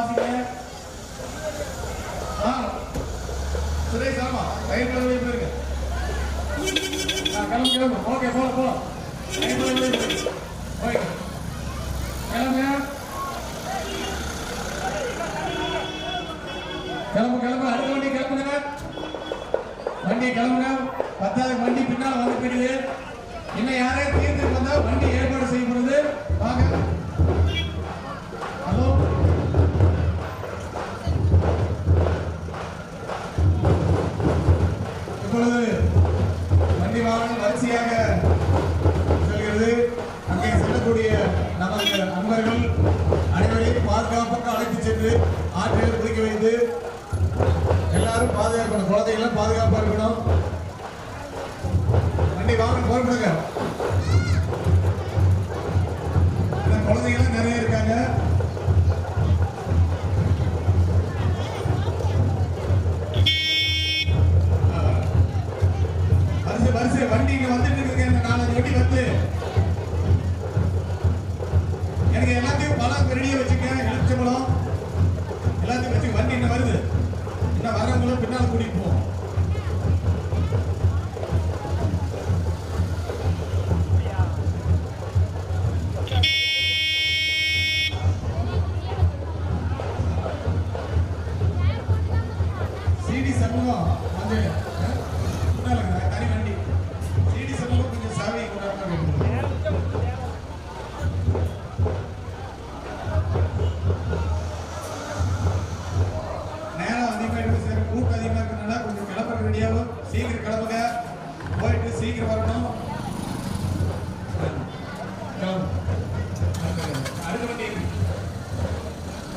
வாசிங்க கிளம்புங்க. கிளம்பு கிளம்பு. அடுத்த வண்டி கிளம்புங்க. வண்டி கிளம்புங்க. பத்தாவது வண்டி பின்னால் வந்து போயிடுது இன்னும் யாரே தீர்த்து வந்தால் வண்டி ஏற்பாடு செய்யப்படுது. வாங்க. இப்பொழுது வண்டி வாகனம் வரிசையாக செல்கிறது. அங்கே செல்லக்கூடிய நமது நண்பர்கள் அனைவரையும் பாதுகாப்பாக அழைத்து சென்று ஆற்றில் குளிக்க வைத்து எல்லாரும் பாதுகாக்கணும் குழந்தைகளும் பாதுகாப்பாக இருக்கணும். வண்டி வாகனம் போகப்படுங்க இந்த நாலஞ்சு வண்டி வந்து எனக்கு எல்லாத்தையும் பழம் ரெடியா வச்சுக்க எலுமிச்சம்பழம் எல்லாத்தையும் வச்சு வண்டி வருது. இன்னும் வரவங்களும் போவோம் சிடி சமூகம் வந்து தனி வண்டி.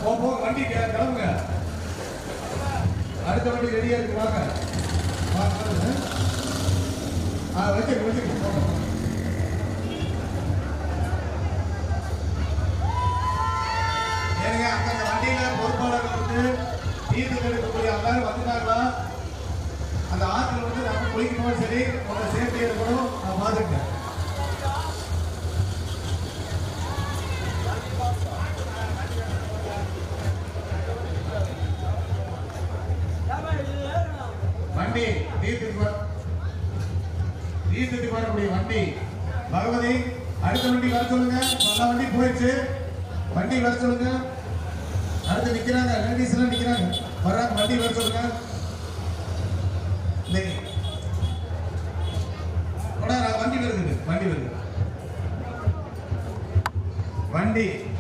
போக போ வண்டி கிளம்புங்க. அடுத்த வண்டி ரெடியா இருக்கு வாங்க. ஆ வச்சிருக்கு வச்சிருக்கு போங்க. அந்த பொறுப்பாளர்கள் வந்து தீர்த்து எடுக்கக்கூடிய வந்துட்டாங்களா? அந்த ஆற்றுல வந்து நம்ம குளிக்கணும் சரி உங்க சேஃப்டி இருக்கணும் நான் பாத்துக்கிட்டேன் வண்டி தீர்த்துக்கு வரக்கூடிய வண்டி. பகவதி அடுத்த வண்டி வர சொல்லுங்க. பல வண்டி போயிடுச்சு. வண்டி வர சொல்லுங்க. அடுத்து நிக்கிறாங்க. லேடிஸ் எல்லாம் நிக்கிறாங்க. வர்றாங்க. வண்டி வர சொல்லுங்க. டேய். நான் வண்டி வருது. வண்டி வருது. வண்டி.